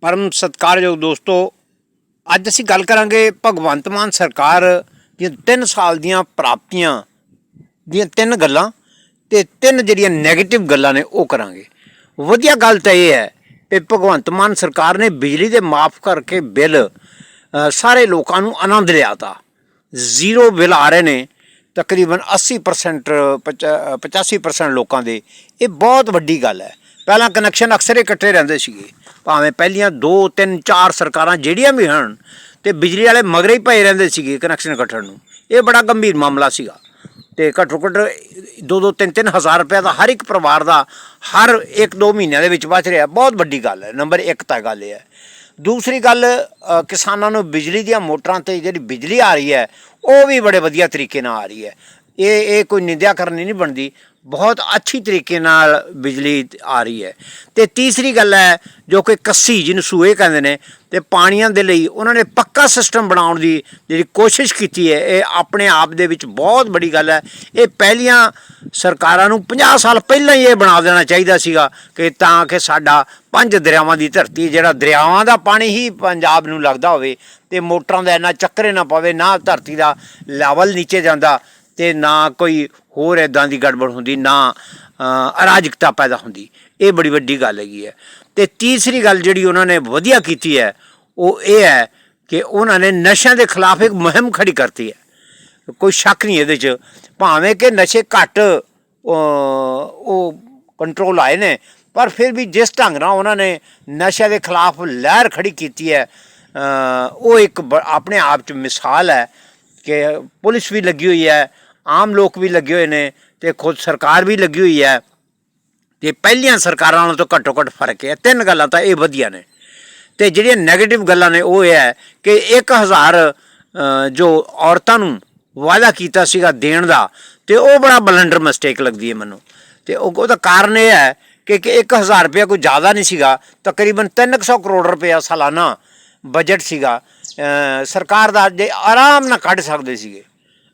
ਪਰਮ ਸਤਿਕਾਰਯੋਗ ਦੋਸਤੋ ਅੱਜ ਅਸੀਂ ਗੱਲ ਕਰਾਂਗੇ ਭਗਵੰਤ ਮਾਨ ਸਰਕਾਰ ਦੀਆਂ 3 ਸਾਲ ਦੀਆਂ ਪ੍ਰਾਪਤੀਆਂ ਦੀਆਂ ਤਿੰਨ ਗੱਲਾਂ ਤੇ ਤਿੰਨ ਜਿਹੜੀਆਂ 네ਗੇਟਿਵ ਗੱਲਾਂ ਨੇ ਉਹ ਕਰਾਂਗੇ। ਵਧੀਆ ਗੱਲ ਤਾਂ ਇਹ ਹੈ ਕਿ ਭਗਵੰਤ ਮਾਨ ਸਰਕਾਰ ਨੇ ਬਿਜਲੀ ਦੇ ਮਾਫ ਕਰਕੇ ਬਿੱਲ ਸਾਰੇ ਲੋਕਾਂ ਨੂੰ ਆਨੰਦ ਲਿਆਤਾ। ਜ਼ੀਰੋ ਬਿੱਲ ਆ ਰਹੇ ਨੇ ਤਕਰੀਬਨ 80% ਪਚ- ਅ, 85% ਲੋਕਾਂ ਦੇ। ਇਹ ਬਹੁਤ ਵੱਡੀ ਗੱਲ ਹੈ। ਪਹਿਲਾਂ ਕਨੈਕਸ਼ਨ ਅਕਸਰ ਹੀ ਇਕੱਠੇ ਰਹਿੰਦੇ ਸੀਗੇ। ਭਾਵੇਂ ਪਹਿਲੀਆਂ 2 3 4 ਸਰਕਾਰਾਂ ਜਿਹੜੀਆਂ ਵੀ ਹਨ ਤੇ ਬਿਜਲੀ ਵਾਲੇ ਮਗਰੇ ਹੀ ਪਏ ਰਹਿੰਦੇ ਸੀਗੇ ਕਨੈਕਸ਼ਨ ਕੱਟਣ ਨੂੰ। ਇਹ ਬੜਾ ਗੰਭੀਰ ਮਾਮਲਾ ਸੀਗਾ। ਤੇ ਘੱਟੋ ਘੱਟ 2-2 3-3 ਹਜ਼ਾਰ ਰੁਪਏ ਦਾ ਹਰ ਇੱਕ ਪਰਿਵਾਰ ਦਾ ਹਰ 1-2 ਮਹੀਨਿਆਂ ਦੇ ਵਿੱਚ ਬਚ ਰਿਹਾ। ਬਹੁਤ ਵੱਡੀ ਗੱਲ ਹੈ। ਨੰਬਰ 1 ਤਾਂ ਗੱਲ ਇਹ ਹੈ। ਦੂਸਰੀ ਗੱਲ ਕਿਸਾਨਾਂ ਨੂੰ ਬਿਜਲੀ ਦੀਆਂ ਮੋਟਰਾਂ ਤੇ ਜਿਹੜੀ ਬਿਜਲੀ ਆ ਰਹੀ ਹੈ, ਉਹ ਵੀ ਬੜੇ ਵਧੀਆ ਤਰੀਕੇ ਨਾਲ ਆ ਰਹੀ ਹੈ। ਇਹ ਇਹ ਕੋਈ ਨਿੰਦਿਆ ਕਰਨੀ ਨਹੀਂ ਬਣਦੀ। ਬਹੁਤ ਅੱਛੀ ਤਰੀਕੇ ਨਾਲ ਬਿਜਲੀ ਆ ਰਹੀ ਹੈ। ਤੇ ਤੀਸਰੀ ਗੱਲ ਹੈ, ਜੋ ਕਿ ਕੱਸੀ ਜਿਹਨੂੰ ਸੂਏ ਕਹਿੰਦੇ ਨੇ, ਤੇ ਪਾਣੀਆਂ ਦੇ ਲਈ ਉਹਨਾਂ ਨੇ ਪੱਕਾ ਸਿਸਟਮ ਬਣਾਉਣ ਦੀ ਜਿਹੜੀ ਕੋਸ਼ਿਸ਼ ਕੀਤੀ ਹੈ, ਇਹ ਆਪਣੇ ਆਪ ਦੇ ਵਿੱਚ ਬਹੁਤ ਵੱਡੀ ਗੱਲ ਹੈ। ਇਹ ਪਹਿਲੀਆਂ ਸਰਕਾਰਾਂ ਨੂੰ 50 ਸਾਲ ਪਹਿਲਾਂ ਹੀ ਇਹ ਬਣਾ ਦੇਣਾ ਚਾਹੀਦਾ ਸੀਗਾ ਕਿ ਤਾਂ ਕਿ ਸਾਡਾ ਪੰਜ ਦਰਿਆਵਾਂ ਦੀ ਧਰਤੀ, ਜਿਹੜਾ ਦਰਿਆਵਾਂ ਦਾ ਪਾਣੀ ਹੀ ਪੰਜਾਬ ਨੂੰ ਲੱਗਦਾ ਹੋਵੇ ਤੇ ਮੋਟਰਾਂ ਦਾ ਇੰਨਾ ਚੱਕਰੇ ਨਾ ਪਵੇ, ਨਾ ਧਰਤੀ ਦਾ ਲੈਵਲ ਨੀਚੇ ਜਾਂਦਾ ਤੇ ਨਾ ਕੋਈ ਹੋਰ ਇਦਾਂ ਦੀ ਗੜਬੜ ਹੁੰਦੀ, ਨਾ ਅਰਾਜਕਤਾ ਪੈਦਾ ਹੁੰਦੀ। ਇਹ ਬੜੀ ਵੱਡੀ ਗੱਲ ਹੈਗੀ ਹੈ। ਤੇ ਤੀਸਰੀ ਗੱਲ ਜਿਹੜੀ ਉਹਨਾਂ ਨੇ ਵਧੀਆ ਕੀਤੀ ਹੈ, ਉਹ ਇਹ ਹੈ ਕਿ ਉਹਨਾਂ ਨੇ ਨਸ਼ਿਆਂ ਦੇ ਖਿਲਾਫ ਇੱਕ ਮੁਹਿੰਮ ਖੜੀ ਕਰਤੀ ਹੈ। ਕੋਈ ਸ਼ੱਕ ਨਹੀਂ ਇਹਦੇ 'ਚ। ਭਾਵੇਂ ਕਿ ਨਸ਼ੇ ਘੱਟ ਉਹ ਕੰਟਰੋਲ ਆਏ ਨੇ, ਪਰ ਫਿਰ ਵੀ ਜਿਸ ਢੰਗ ਨਾਲ ਉਹਨਾਂ ਨੇ ਨਸ਼ਿਆਂ ਦੇ ਖਿਲਾਫ ਲਹਿਰ ਖੜੀ ਕੀਤੀ ਹੈ ਉਹ ਇੱਕ ਬ- ਆਪਣੇ ਆਪ 'ਚ ਮਿਸਾਲ ਹੈ ਕਿ ਪੁਲਿਸ ਵੀ ਲੱਗੀ ਹੋਈ ਹੈ ਆਮ ਲੋਕ ਵੀ ਲੱਗੇ ਹੋਏ ਨੇ ਤੇ ਖੁਦ ਸਰਕਾਰ ਵੀ ਲੱਗੀ ਹੋਈ ਹੈ। ਤੇ ਪਹਿਲੀਆਂ ਸਰਕਾਰਾਂ ਨਾਲੋਂ ਤਾਂ ਘੱਟੋ ਘੱਟ ਫ਼ਰਕ ਹੈ। ਤਿੰਨ ਗੱਲਾਂ ਤਾਂ ਇਹ ਵਧੀਆ ਨੇ। ਤੇ ਜਿਹੜੀਆਂ 네ਗੇਟਿਵ ਗੱਲਾਂ ਨੇ ਉਹ ਇਹ ਹੈ ਕਿ 1000 ਅ, ਜੋ ਔਰਤਾਂ ਨੂੰ ਵਾਅਦਾ ਕੀਤਾ ਸੀਗਾ ਦੇਣ ਦਾ ਤੇ ਉਹ ਬੜਾ ਬਲੰਡਰ ਮਿਸਟੇਕ ਲੱਗਦੀ ਹੈ ਮੈਨੂੰ। ਤੇ ਉਹ ਉਹਦਾ ਕਾਰਨ ਇਹ ਹੈ ਕਿ ਕਿ 1000 ਰੁਪਇਆ ਕੋਈ ਜ਼ਿਆਦਾ ਨਹੀਂ ਸੀਗਾ। ਤਕਰੀਬਨ 300 ਕਰੋੜ ਰੁਪਇਆ ਸਾਲਾਨਾ ਬਜਟ ਸੀਗਾ। ਸਰਕਾਰ ਦਾ ਜੇ ਆਰਾਮ ਨਾਲ ਕੱਢ ਸਕਦੇ ਸੀਗੇ।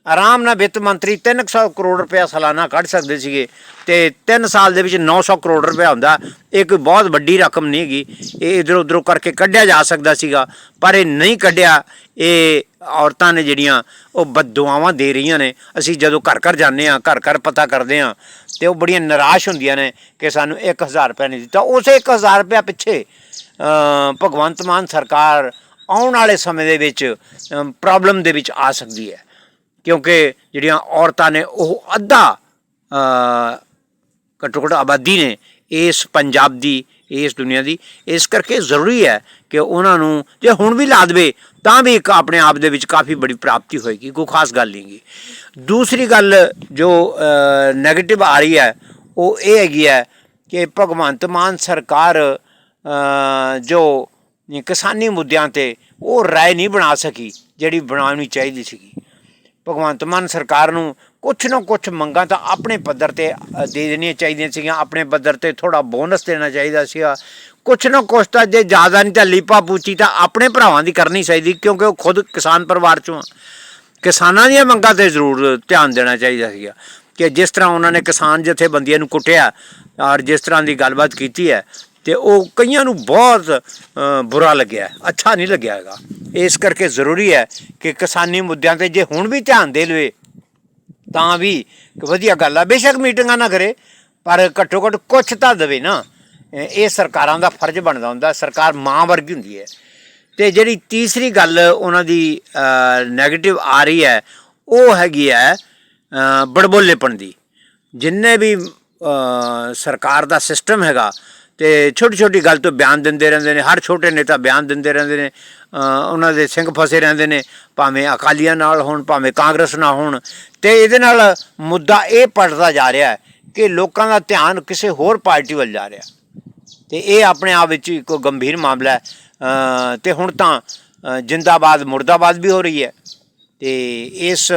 ਆਰਾਮ ਨਾਲ ਵਿੱਤ ਮੰਤਰੀ 300 ਕਰੋੜ ਰੁਪਇਆ ਸਾਲਾਨਾ ਕੱਢ ਸਕਦੇ ਸੀਗੇ ਤੇ 3 ਸਾਲ ਦੇ ਵਿੱਚ 900 ਕਰੋੜ ਰੁਪਇਆ ਹੁੰਦਾ। ਇਹ ਕੋਈ ਬਹੁਤ ਵੱਡੀ ਰਕਮ ਨਹੀਂ ਹੈਗੀ। ਇਹ ਇਧਰ ਉਧਰੋਂ ਕਰਕੇ ਕੱਢਿਆ ਜਾ ਸਕਦਾ ਸੀਗਾ, ਪਰ ਇਹ ਨਹੀਂ ਕੱਢਿਆ। ਇਹ ਔਰਤਾਂ ਨੇ ਜਿਹੜੀਆਂ ਉਹ ਬਦਦੁਆਵਾਂ ਦੇ ਰਹੀਆਂ ਨੇ। ਅਸੀਂ ਜਦੋਂ ਘਰ ਘਰ ਜਾਂਦੇ ਆ ਘਰ ਘਰ ਪਤਾ ਕਰਦੇ ਆ ਤੇ ਉਹ ਬੜੀਆਂ ਨਿਰਾਸ਼ ਹੁੰਦੀਆਂ ਨੇ ਕਿ ਸਾਨੂੰ 1000 ਰੁਪਇਆ ਨਹੀਂ ਦਿੱਤਾ। ਉਸੇ 1000 ਰੁਪਇਆ ਪਿੱਛੇ ਭਗਵੰਤ ਮਾਨ ਸਰਕਾਰ ਆਉਣ ਵਾਲੇ ਸਮੇਂ ਦੇ ਵਿੱਚ ਪ੍ਰੋਬਲਮ ਦੇ ਵਿੱਚ ਆ ਸਕਦੀ ਹੈ। ਕਿਉਂਕਿ ਜਿਹੜੀਆਂ ਔਰਤਾਂ ਨੇ ਉਹ ਅੱਧਾ ਘੱਟੋ ਘੱਟ ਆਬਾਦੀ ਨੇ ਇਸ ਪੰਜਾਬ ਦੀ, ਇਸ ਦੁਨੀਆ ਦੀ। ਇਸ ਕਰਕੇ ਜ਼ਰੂਰੀ ਹੈ ਕਿ ਉਹਨਾਂ ਨੂੰ ਜੇ ਹੁਣ ਵੀ ਲਾ ਦੇਵੇ, ਤਾਂ ਵੀ ਇੱਕ ਆਪਣੇ ਆਪ ਦੇ ਵਿੱਚ ਕਾਫੀ ਬੜੀ ਪ੍ਰਾਪਤੀ ਹੋਏਗੀ, ਕੋਈ ਖਾਸ ਗੱਲ ਨਹੀਂਗੀ ਦੂਸਰੀ ਗੱਲ ਜੋ 네ਗੇਟਿਵ ਆ ਰਹੀ ਹੈ, ਉਹ ਇਹ ਹੈਗੀ ਹੈ ਕਿ ਭਗਵੰਤ ਮਾਨ ਸਰਕਾਰ ਜੋ ਕਿਸਾਨੀ ਮੁੱਦਿਆਂ ਤੇ ਉਹ ਰਾਏ ਨਹੀਂ ਬਣਾ ਸਕੀ, ਜਿਹੜੀ ਬਣਾਉਣੀ ਚਾਹੀਦੀ ਸੀਗੀ। ਭਗਵੰਤ ਮਾਨ ਸਰਕਾਰ ਨੂੰ ਕੁਛ ਨਾ ਕੁਛ ਮੰਗਾਂ ਤਾਂ ਆਪਣੇ ਪੱਧਰ ਤੇ ਦੇ ਦੇਣੀਆਂ ਚਾਹੀਦੀਆਂ ਸੀਗੀਆਂ, ਆਪਣੇ ਪੱਧਰ ਤੇ ਥੋੜਾ ਬੋਨਸ ਦੇਣਾ ਚਾਹੀਦਾ ਸੀਗਾ। ਕੁਛ ਨਾ ਕੁਛ ਤਾਂ ਜੇ ਜ਼ਿਆਦਾ ਨਹੀਂ ਤਾਂ ਲੀਪਾ ਪੂਚੀ ਤਾਂ ਆਪਣੇ ਭਰਾਵਾਂ ਦੀ ਕਰਨੀ ਚਾਹੀਦੀ, ਕਿਉਂਕਿ ਉਹ ਖੁਦ ਕਿਸਾਨ ਪਰਿਵਾਰ ਚੋਂ ਆ। ਕਿਸਾਨਾਂ ਦੀਆਂ ਮੰਗਾਂ ਤੇ ਜ਼ਰੂਰ ਧਿਆਨ ਦੇਣਾ ਚਾਹੀਦਾ ਸੀਗਾ ਕਿ ਜਿਸ ਤਰ੍ਹਾਂ ਉਹਨਾਂ ਨੇ ਕਿਸਾਨ ਜਥੇਬੰਦੀਆਂ ਨੂੰ ਕੁੱਟਿਆ ਔਰ ਜਿਸ ਤਰ੍ਹਾਂ ਦੀ ਗੱਲਬਾਤ ਕੀਤੀ ਹੈ, ਤੇ ਉਹ ਕਈਆਂ ਨੂੰ ਬਹੁਤ ਬੁਰਾ ਲੱਗਿਆ। ਅੱਛਾ ਨਹੀਂ ਲੱਗਿਆ ਹੈਗਾ। ਇਸ ਕਰਕੇ ਜ਼ਰੂਰੀ ਹੈ ਕਿ ਕਿਸਾਨੀ ਮੁੱਦਿਆਂ ਤੇ ਜੇ ਹੁਣ ਵੀ ਧਿਆਨ ਦੇ ਲਵੇ, ਤਾਂ ਵੀ ਵਧੀਆ ਗੱਲ ਆ। ਬੇਸ਼ੱਕ ਮੀਟਿੰਗਾਂ ਨਾ ਕਰੇ, ਪਰ ਘੱਟੋ ਘੱਟ ਕੁਛ ਤਾਂ ਦੇਵੇ ਨਾ। ਇਹ ਸਰਕਾਰਾਂ ਦਾ ਫਰਜ਼ ਬਣਦਾ ਹੁੰਦਾ, ਸਰਕਾਰ ਮਾਂ ਵਰਗੀ ਹੁੰਦੀ ਹੈ। ਤੇ ਜਿਹੜੀ ਤੀਸਰੀ ਗੱਲ ਉਹਨਾਂ ਦੀ 네ਗੇਟਿਵ ਆ ਰਹੀ ਹੈ, ਉਹ ਹੈਗੀ ਹੈ ਬੜਬੋਲੇਪਣ ਦੀ। ਜਿੰਨੇ ਵੀ ਸਰਕਾਰ ਦਾ ਸਿਸਟਮ ਹੈਗਾ ਤੇ ਛੋਟੀ ਛੋਟੀ ਗੱਲ ਤੋਂ ਬਿਆਨ ਦਿੰਦੇ ਰਹਿੰਦੇ ਨੇ, ਹਰ ਛੋਟੇ ਨੇਤਾ ਬਿਆਨ ਦਿੰਦੇ ਰਹਿੰਦੇ ਨੇ ਉਹਨਾਂ ਦੇ ਸਿੰਘ ਫਸੇ ਰਹਿੰਦੇ ਨੇ, ਭਾਵੇਂ ਅਕਾਲੀਆਂ ਨਾਲ ਹੋਣ, ਭਾਵੇਂ ਕਾਂਗਰਸ ਨਾਲ ਹੋਣ। ਤੇ ਇਹਦੇ ਨਾਲ ਮੁੱਦਾ ਇਹ ਪੜਦਾ ਜਾ ਰਿਹਾ ਹੈ ਕਿ ਲੋਕਾਂ ਦਾ ਧਿਆਨ ਕਿਸੇ ਹੋਰ ਪਾਰਟੀ ਵੱਲ ਜਾ ਰਿਹਾ ਤੇ ਇਹ ਆਪਣੇ ਆਪ ਵਿੱਚ ਇੱਕ ਗੰਭੀਰ ਮਾਮਲਾ ਹੈ। ਤੇ ਹੁਣ ਤਾਂ ਜਿੰਦਾਬਾਦ, ਮੁਰਦਾਬਾਦ ਵੀ ਹੋ ਰਹੀ ਹੈ। ਤੇ ਇਸ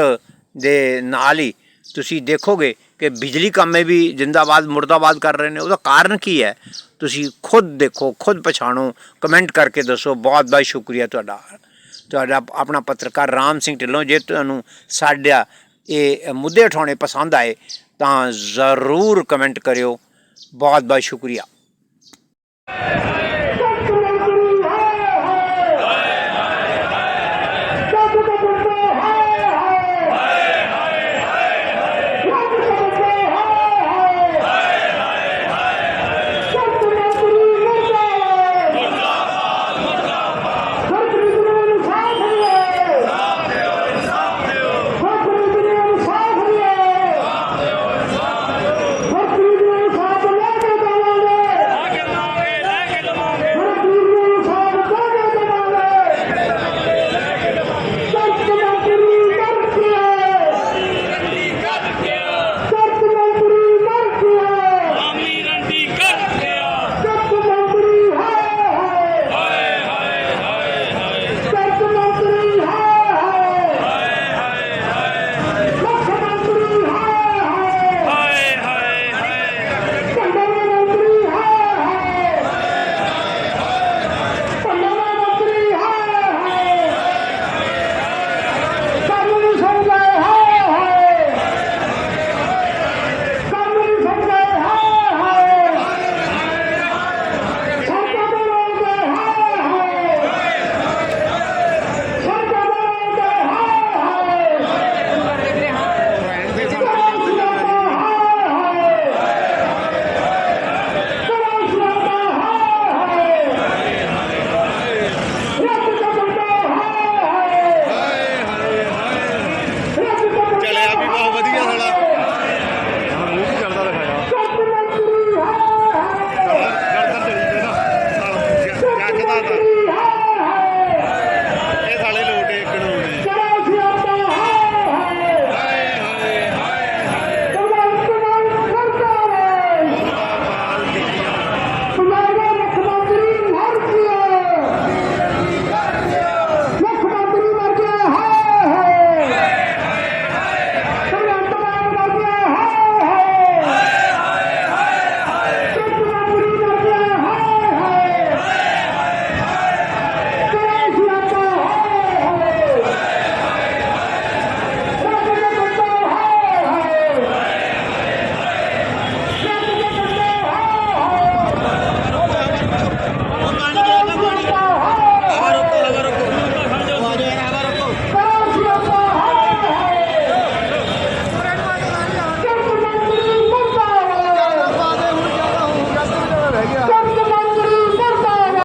ਦੇ ਨਾਲ ਹੀ ਤੁਸੀਂ ਦੇਖੋਗੇ ਕਿ ਬਿਜਲੀ ਕੰਮੇ ਵੀ ਜਿੰਦਾਬਾਦ, ਮੁਰਦਾਬਾਦ ਕਰ ਰਹੇ ਨੇ, ਉਹਦਾ ਕਾਰਨ ਕੀ ਹੈ? ਤੁਸੀਂ ਖੁਦ ਦੇਖੋ, ਖੁਦ ਪਛਾਣੋ, ਕਮੈਂਟ ਕਰਕੇ ਦੱਸੋ। ਬਹੁਤ ਬਹੁਤ ਸ਼ੁਕਰੀਆ ਤੁਹਾਡਾ। ਤੁਹਾਡਾ ਆਪਣਾ ਪੱਤਰਕਾਰ ਰਾਮ ਸਿੰਘ ਢਿੱਲੋਂ, ਜੇ ਤੁਹਾਨੂੰ ਸਾਡਾ ਇਹ ਮੁੱਦੇ ਉਠਾਉਣੇ ਪਸੰਦ ਆਏ, ਤਾਂ ਜ਼ਰੂਰ ਕਮੈਂਟ ਕਰਿਓ। ਬਹੁਤ ਬਹੁਤ ਸ਼ੁਕਰੀਆ।